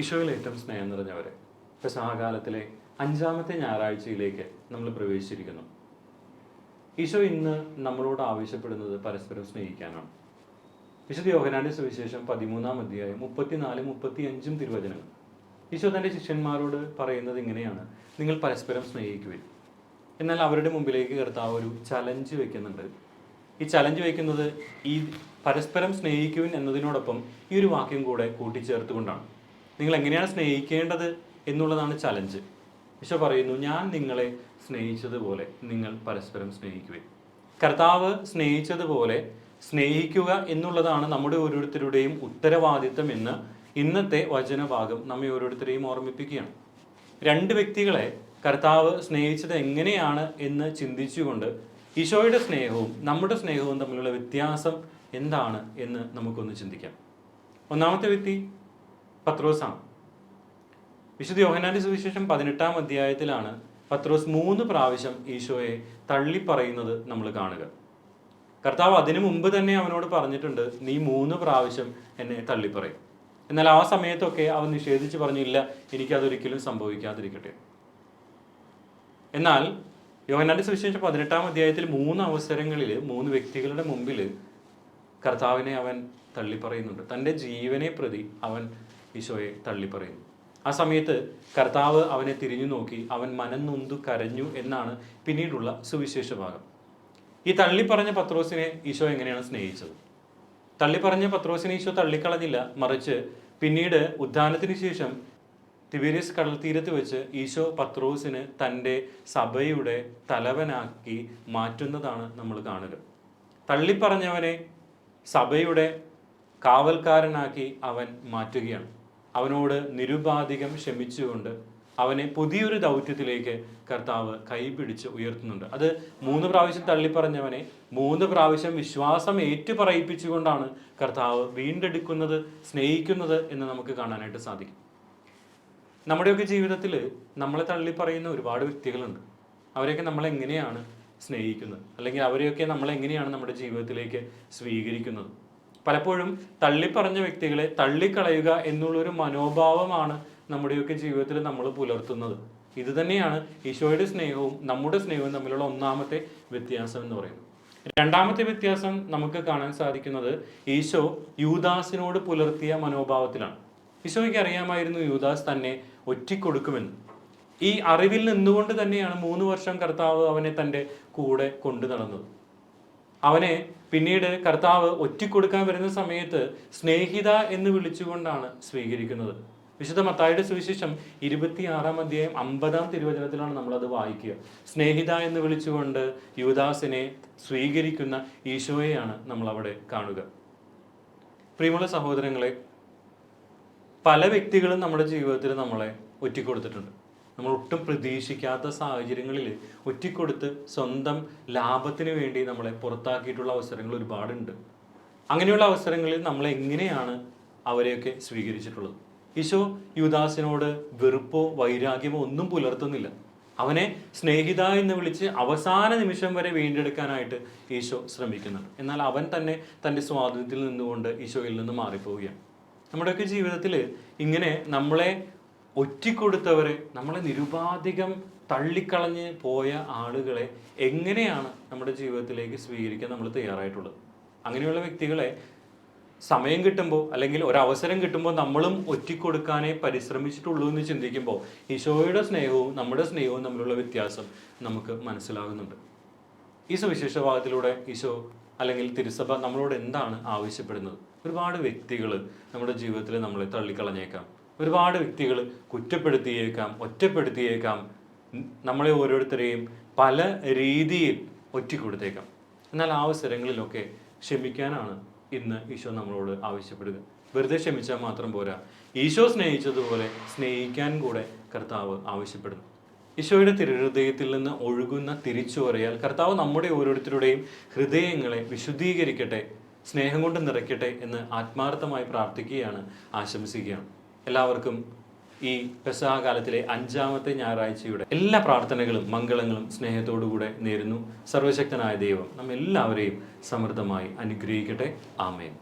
ഈശോയിൽ ഏറ്റവും സ്നേഹം നിറഞ്ഞവരെ പെസഹാകാലത്തിലെ അഞ്ചാമത്തെ ഞായറാഴ്ചയിലേക്ക് നമ്മൾ പ്രവേശിച്ചിരിക്കുന്നു. ഈശോ ഇന്ന് നമ്മളോട് ആവശ്യപ്പെടുന്നത് പരസ്പരം സ്നേഹിക്കാനാണ്. വിശുദ്ധ യോഹനാന്റെ സുവിശേഷം പതിമൂന്നാം അധ്യായം മുപ്പത്തിനാല് മുപ്പത്തി അഞ്ചും തിരുവചനങ്ങൾ. ഈശോ തന്റെ ശിഷ്യന്മാരോട് പറയുന്നത് ഇങ്ങനെയാണ് നിങ്ങൾ പരസ്പരം സ്നേഹിക്കുവിൻ. എന്നാൽ അവരുടെ മുമ്പിലേക്ക് കർത്താവ് ഒരു ചലഞ്ച് വെക്കുന്നുണ്ട്. ഈ ചലഞ്ച് വയ്ക്കുന്നത് ഈ പരസ്പരം സ്നേഹിക്കുവിൻ എന്നതിനോടൊപ്പം ഈ ഒരു വാക്യം കൂടെ കൂട്ടിച്ചേർത്തുകൊണ്ടാണ്. നിങ്ങൾ എങ്ങനെയാണ് സ്നേഹിക്കേണ്ടത് എന്നുള്ളതാണ് ചലഞ്ച് ഈശോ പറയുന്നു ഞാൻ നിങ്ങളെ സ്നേഹിച്ചതുപോലെ നിങ്ങൾ പരസ്പരം സ്നേഹിക്കുകയും കർത്താവ് സ്നേഹിച്ചതുപോലെ സ്നേഹിക്കുക എന്നുള്ളതാണ് നമ്മുടെ ഓരോരുത്തരുടെയും ഉത്തരവാദിത്തം എന്ന് ഇന്നത്തെ വചനഭാഗം നമ്മെ ഓരോരുത്തരെയും ഓർമ്മിപ്പിക്കുകയാണ്. രണ്ട് വ്യക്തികളെ കർത്താവ് സ്നേഹിച്ചത് എങ്ങനെയാണ് എന്ന് ചിന്തിച്ചുകൊണ്ട് ഈശോയുടെ സ്നേഹവും നമ്മുടെ സ്നേഹവും തമ്മിലുള്ള വ്യത്യാസം എന്താണ് എന്ന് നമുക്കൊന്ന് ചിന്തിക്കാം. ഒന്നാമത്തെ വ്യക്തി പത്രോസാണ്. വിശുദ്ധ യോഹനാന്റെ സുവിശേഷം പതിനെട്ടാം അധ്യായത്തിലാണ് പത്രോസ് മൂന്ന് പ്രാവശ്യം ഈശോയെ തള്ളിപ്പറയുന്നത് നമ്മൾ കാണുക. കർത്താവ് അതിനു മുമ്പ് തന്നെ അവനോട് പറഞ്ഞിട്ടുണ്ട് നീ മൂന്ന് പ്രാവശ്യം എന്നെ തള്ളിപ്പറയും. എന്നാൽ ആ സമയത്തൊക്കെ അവൻ നിഷേധിച്ച് പറഞ്ഞില്ല എനിക്കതൊരിക്കലും സംഭവിക്കാതിരിക്കട്ടെ. എന്നാൽ യോഹനാന്റെ സുവിശേഷം പതിനെട്ടാം അധ്യായത്തിൽ മൂന്ന് അവസരങ്ങളിൽ മൂന്ന് വ്യക്തികളുടെ മുമ്പിൽ കർത്താവിനെ അവൻ തള്ളിപ്പറയുന്നുണ്ട്. തന്റെ ജീവനെ പ്രതി അവൻ ഈശോയെ തള്ളിപ്പറയുന്നു. ആ സമയത്ത് കർത്താവ് അവനെ തിരിഞ്ഞു നോക്കി അവൻ മനം നൊന്തു കരഞ്ഞു എന്നാണ് പിന്നീടുള്ള സുവിശേഷ ഭാഗം. ഈ തള്ളിപ്പറഞ്ഞ പത്രോസിനെ ഈശോ എങ്ങനെയാണ് സ്നേഹിച്ചത്? തള്ളിപ്പറഞ്ഞ പത്രോസിനെ ഈശോ തള്ളിക്കളഞ്ഞില്ല മറിച്ച് പിന്നീട് ഉദ്ധാനത്തിന് ശേഷം തിബേരിയസ് കടൽ തീരത്ത് വെച്ച് ഈശോ പത്രോസിന് തന്റെ സഭയുടെ തലവനാക്കി മാറ്റുന്നതാണ് നമ്മൾ കാണുക തള്ളിപ്പറഞ്ഞവനെ സഭയുടെ കാവൽക്കാരനാക്കി അവൻ മാറ്റുകയാണ്. അവനോട് നിരുപാധികം ക്ഷമിച്ചുകൊണ്ട് അവനെ പുതിയൊരു ദൗത്യത്തിലേക്ക് കർത്താവ് കൈപിടിച്ച് ഉയർത്തുന്നുണ്ട്. അത് മൂന്ന് പ്രാവശ്യം തള്ളിപ്പറഞ്ഞവനെ മൂന്ന് പ്രാവശ്യം വിശ്വാസം ഏറ്റുപറയിപ്പിച്ചുകൊണ്ടാണ് കർത്താവ് വീണ്ടെടുക്കുന്നത് സ്നേഹിക്കുന്നത് എന്ന് നമുക്ക് കാണാനായിട്ട് സാധിക്കും. നമ്മുടെയൊക്കെ ജീവിതത്തിൽ നമ്മളെ തള്ളിപ്പറയുന്ന ഒരുപാട് വ്യക്തികളുണ്ട്. അവരെയൊക്കെ നമ്മൾ എങ്ങനെയാണ് സ്നേഹിക്കുന്നത്? അല്ലെങ്കിൽ അവരെയൊക്കെ നമ്മൾ എങ്ങനെയാണ് നമ്മുടെ ജീവിതത്തിലേക്ക് സ്വീകരിക്കുന്നത്? പലപ്പോഴും തള്ളിപ്പറഞ്ഞ വ്യക്തികളെ തള്ളിക്കളയുക എന്നുള്ളൊരു മനോഭാവമാണ് നമ്മുടെയൊക്കെ ജീവിതത്തിൽ നമ്മൾ പുലർത്തുന്നത്. ഇത് തന്നെയാണ് ഈശോയുടെ സ്നേഹവും നമ്മുടെ സ്നേഹവും തമ്മിലുള്ള ഒന്നാമത്തെ വ്യത്യാസം എന്ന് പറയുന്നത്. രണ്ടാമത്തെ വ്യത്യാസം നമുക്ക് കാണാൻ സാധിക്കുന്നത് ഈശോ യൂദാസിനോട് പുലർത്തിയ മനോഭാവത്തിലാണ്. ഈശോയ്ക്ക് അറിയാമായിരുന്നു യൂദാസ് തന്നെ ഒറ്റിക്കൊടുക്കുമെന്ന്. ഈ അറിവിൽ നിന്നുകൊണ്ട് തന്നെയാണ് മൂന്ന് വർഷം കർത്താവ് അവനെ തന്റെ കൂടെ കൊണ്ടു നടന്നത്. അവനെ പിന്നീട് കർത്താവ് ഒറ്റിക്കൊടുക്കാൻ വരുന്ന സമയത്ത് സ്നേഹിത എന്ന് വിളിച്ചുകൊണ്ടാണ് സ്വീകരിക്കുന്നത്. വിശുദ്ധ മത്തായുടെ സുവിശേഷം ഇരുപത്തിയാറാം അധ്യായം അമ്പതാം തിരുവചനത്തിലാണ് നമ്മളത് വായിക്കുക. സ്നേഹിത എന്ന് വിളിച്ചുകൊണ്ട് യുവദാസിനെ സ്വീകരിക്കുന്ന ഈശോയെയാണ് നമ്മൾ അവിടെ കാണുക. പ്രിയമുള്ള സഹോദരങ്ങളെ പല വ്യക്തികളും നമ്മുടെ ജീവിതത്തിൽ നമ്മളെ ഒറ്റിക്കൊടുത്തിട്ടുണ്ട്. നമ്മൾ ഒട്ടും പ്രതീക്ഷിക്കാത്ത സാഹചര്യങ്ങളിൽ ഒറ്റിക്കൊടുത്ത് സ്വന്തം ലാഭത്തിന് വേണ്ടി നമ്മളെ പുറത്താക്കിയിട്ടുള്ള അവസരങ്ങൾ ഒരുപാടുണ്ട്. അങ്ങനെയുള്ള അവസരങ്ങളിൽ നമ്മൾ എങ്ങനെയാണ് അവരെയൊക്കെ സ്വീകരിച്ചിട്ടുള്ളത്? ഈശോ യുദാസിനോട് വെറുപ്പോ വൈരാഗ്യമോ ഒന്നും പുലർത്തുന്നില്ല. അവനെ സ്നേഹിത എന്ന് വിളിച്ച് അവസാന നിമിഷം വരെ വീണ്ടെടുക്കാനായിട്ട് ഈശോ ശ്രമിക്കുന്നുണ്ട്. എന്നാൽ അവൻ തന്നെ തന്റെ സ്വാതന്ത്ര്യത്തിൽ നിന്നുകൊണ്ട് ഈശോയിൽ നിന്ന് മാറിപ്പോവുകയാണ്. നമ്മുടെയൊക്കെ ജീവിതത്തിൽ ഇങ്ങനെ നമ്മളെ ഒറ്റിക്കൊടുത്തവരെ നമ്മളെ നിരുപാധികം തള്ളിക്കളഞ്ഞ് പോയ ആളുകളെ എങ്ങനെയാണ് നമ്മുടെ ജീവിതത്തിലേക്ക് സ്വീകരിക്കാൻ നമ്മൾ തയ്യാറായിട്ടുള്ളത്? അങ്ങനെയുള്ള വ്യക്തികളെ സമയം കിട്ടുമ്പോൾ അല്ലെങ്കിൽ ഒരവസരം കിട്ടുമ്പോൾ നമ്മളും ഒറ്റിക്കൊടുക്കാനേ പരിശ്രമിച്ചിട്ടുള്ളൂ എന്ന് ചിന്തിക്കുമ്പോൾ ഈശോയുടെ സ്നേഹവും നമ്മുടെ സ്നേഹവും തമ്മിലുള്ള വ്യത്യാസം നമുക്ക് മനസ്സിലാകുന്നുണ്ട്. ഈ സുവിശേഷ ഭാഗത്തിലൂടെ ഈശോ അല്ലെങ്കിൽ തിരുസഭ നമ്മളോട് എന്താണ് ആവശ്യപ്പെടുന്നത്? ഒരുപാട് വ്യക്തികൾ നമ്മുടെ ജീവിതത്തിൽ നമ്മളെ തള്ളിക്കളഞ്ഞേക്കാം. ഒരുപാട് വ്യക്തികൾ കുറ്റപ്പെടുത്തിയേക്കാം ഒറ്റപ്പെടുത്തിയേക്കാം നമ്മളെ ഓരോരുത്തരെയും പല രീതിയിൽ ഒറ്റിക്കൊടുത്തേക്കാം. എന്നാൽ ആ അവസരങ്ങളിലൊക്കെ ക്ഷമിക്കാനാണ് ഇന്ന് ഈശോ നമ്മളോട് ആവശ്യപ്പെടുക. വെറുതെ ക്ഷമിച്ചാൽ മാത്രം പോരാ. ഈശോ സ്നേഹിച്ചതുപോലെ സ്നേഹിക്കാൻ കൂടെ കർത്താവ് ആവശ്യപ്പെടുന്നു. ഈശോയുടെ തിരുഹൃദയത്തിൽ നിന്ന് ഒഴുകുന്ന തിരിച്ചുപറയാൽ കർത്താവ് നമ്മുടെ ഓരോരുത്തരുടെയും ഹൃദയങ്ങളെ വിശുദ്ധീകരിക്കട്ടെ സ്നേഹം കൊണ്ട് നിറയ്ക്കട്ടെ എന്ന് ആത്മാർത്ഥമായി പ്രാർത്ഥിക്കുകയാണ് ആശംസിക്കുകയാണ്. എല്ലാവർക്കും ഈ പെസഹ കാലത്തിലെ അഞ്ചാമത്തെ ഞായറാഴ്ചയുടെ എല്ലാ പ്രാർത്ഥനകളും മംഗളങ്ങളും സ്നേഹത്തോടുകൂടെ നേരുന്നു. സർവശക്തനായ ദൈവം നമ്മെല്ലാവരെയും സമൃദ്ധമായി അനുഗ്രഹിക്കട്ടെ. ആമേൻ.